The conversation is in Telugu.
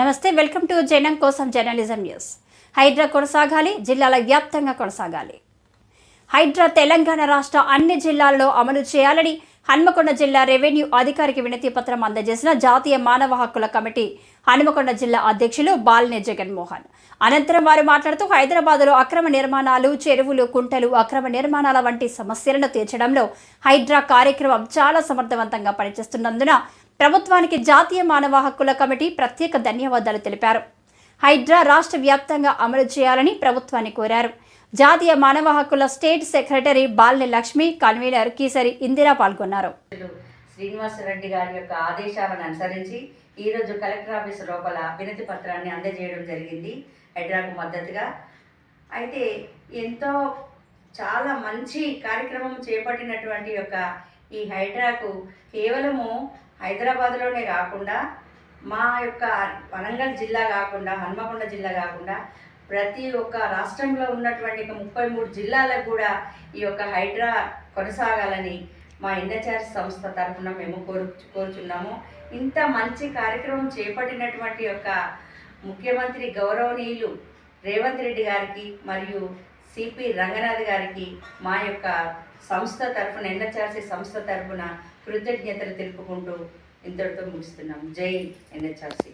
నమస్తే వెల్కమ్ టు జనం కోసం జర్నలిజం న్యూస్. హైడ్రా కొనసాగాలి జిల్లాల వ్యాప్తంగా కొనసాగాలి. హైడ్రా తెలంగాణ రాష్ట్ర అన్ని జిల్లాల్లో అమలు చేయాలని హన్మకొండ జిల్లా రెవెన్యూ అధికారికి వినతి పత్రం అందజేసిన జాతీయ మానవ హక్కుల కమిటీ హన్మకొండ జిల్లా అధ్యక్షులు బాల్నే జగన్మోహన్. అనంతరం వారు మాట్లాడుతూ హైదరాబాద్లో అక్రమ నిర్మాణాలు చెరువులు కుంటలు అక్రమ నిర్మాణాల వంటి సమస్యలను తీర్చడంలో హైడ్రా కార్యక్రమం చాలా సమర్థవంతంగా పనిచేస్తున్నందున ప్రభుత్వానికి జాతీయ మానవ హక్కుల కమిటీ ప్రత్యేక ధన్యవాదాలు తెలిపారు. హైడ్రా రాష్ట్ర వ్యాప్తంగా అమలు చేయాలని ప్రభుత్వాన్ని కోరారు. జాతీయ మానవ హక్కుల state secretary Balne Lakshmi convener Keesari Indira పాల్గొన్నారు. అధ్యక్షులు శ్రీనివాసరెడ్డి గారి యొక్క ఆదేశాలను అనుసరించి ఈరోజు కలెక్టర్ ఆఫీస్ లోపల వినతి పత్రాన్ని అందజేయడం జరిగింది. హైడ్రాకు మద్దతుగా అయితే ఎంతో చాలా మంచి కార్యక్రమం చేపట్టినటువంటి యొక్క ఈ హైడ్రాకు కేవలము హైదరాబాద్లోనే కాకుండా మా యొక్క వరంగల్ జిల్లా కాకుండా హన్మకొండ జిల్లా కాకుండా ప్రతి ఒక్క రాష్ట్రంలో ఉన్నటువంటి ముప్పై మూడు జిల్లాలకు కూడా ఈ యొక్క హైడ్రా కొనసాగాలని మా ఎన్హెచ్ఆర్ సంస్థ తరఫున మేము కోరు కోరుచున్నాము. ఇంత మంచి కార్యక్రమం చేపట్టినటువంటి యొక్క ముఖ్యమంత్రి గౌరవనీయులు రేవంత్ రెడ్డి గారికి మరియు సిపి రంగనాథ్ గారికి మా యొక్క సంస్థ తరఫున ఎన్హెచ్ఆర్సీ సంస్థ తరఫున కృతజ్ఞతలు తెలుపుకుంటూ ఇంతటితో ముగిస్తున్నాం. జై ఎన్హెచ్ఆర్సీ.